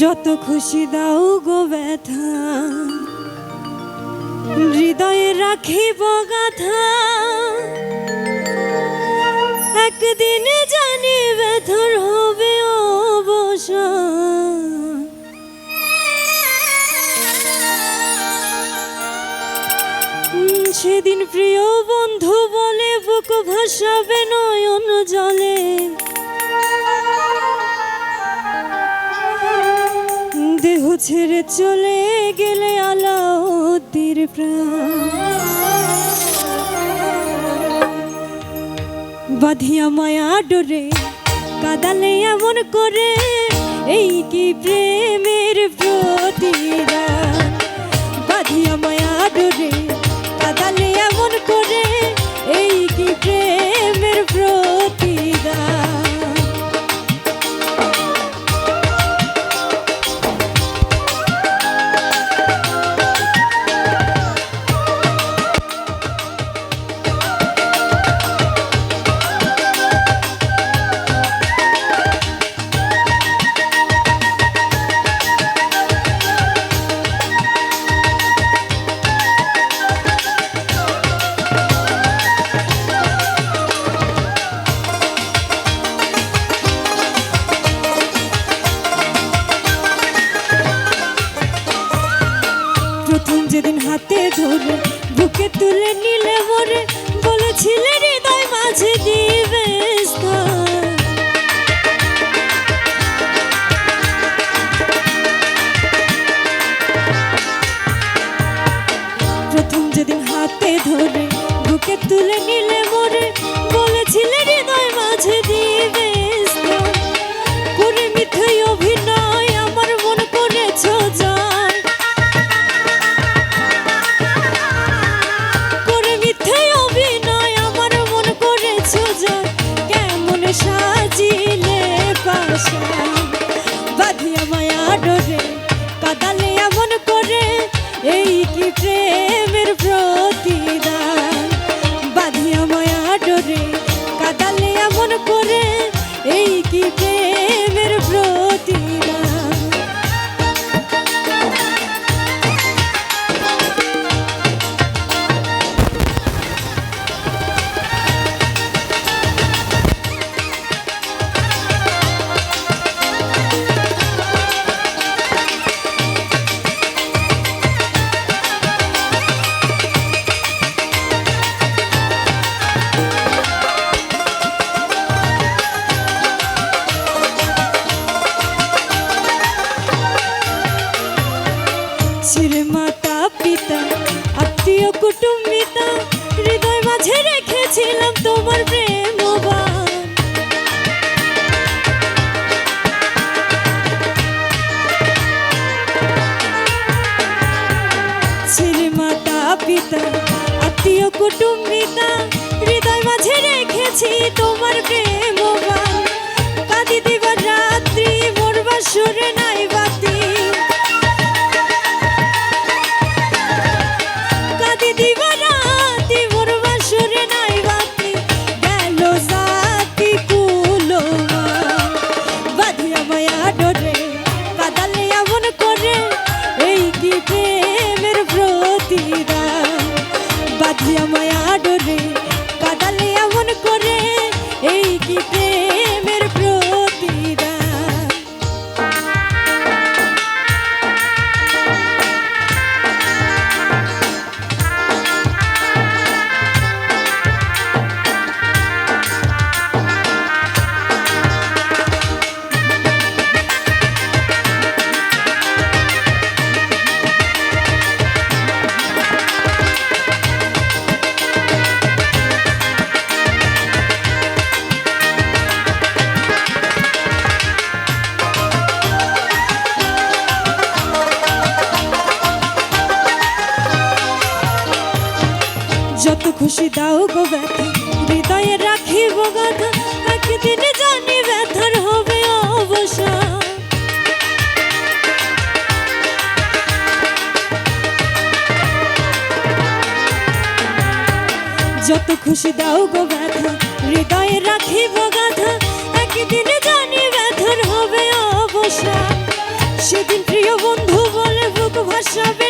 যত খুশি দাও গো ব্যথা। হৃদয়ে রাখিব গাথা। একদিন জানি ব্যথার হবে অবসান সেদিন প্রিয় বন্ধু বলে, বুক ভাসাবে নয়ন জলে। ছেড়ে চলে গেলে আলাউদ্দির বাঁধিয়া মায়া ডোরে, কাদালে এমন করে, এই কি প্রেমের প্রতিদান? বাঁধিয়া মায়া ডোরে, কাদালে এমন করে হাতে ধরে, বুকে তুলে নিলে মরে বলেছিলে হৃদয় মাঝে দিবে। প্রথম যেদিন হাতে ধরে, বুকে তুলে নিলে মরে কুটুম্বিতা, হৃদয় মাঝে রেখেছিলাম তোমার প্রেমবান ছেড়ে মাতা পিতা, আত্মীয় কুটুম্বিতা, হৃদয় মাঝে রেখেছি তোমার যত খুশি দাও গো ব্যথা। হৃদয়ে রাখিব গাথা, একদিন জানি ব্যথার হবে অবসা যত খুশি দাও গো ব্যথা, হৃদয়ে রাখিব গাথা, একদিন জানি ব্যথার হবে অবসা সেদিন প্রিয় বন্ধু বলে, বুক ভাসাবে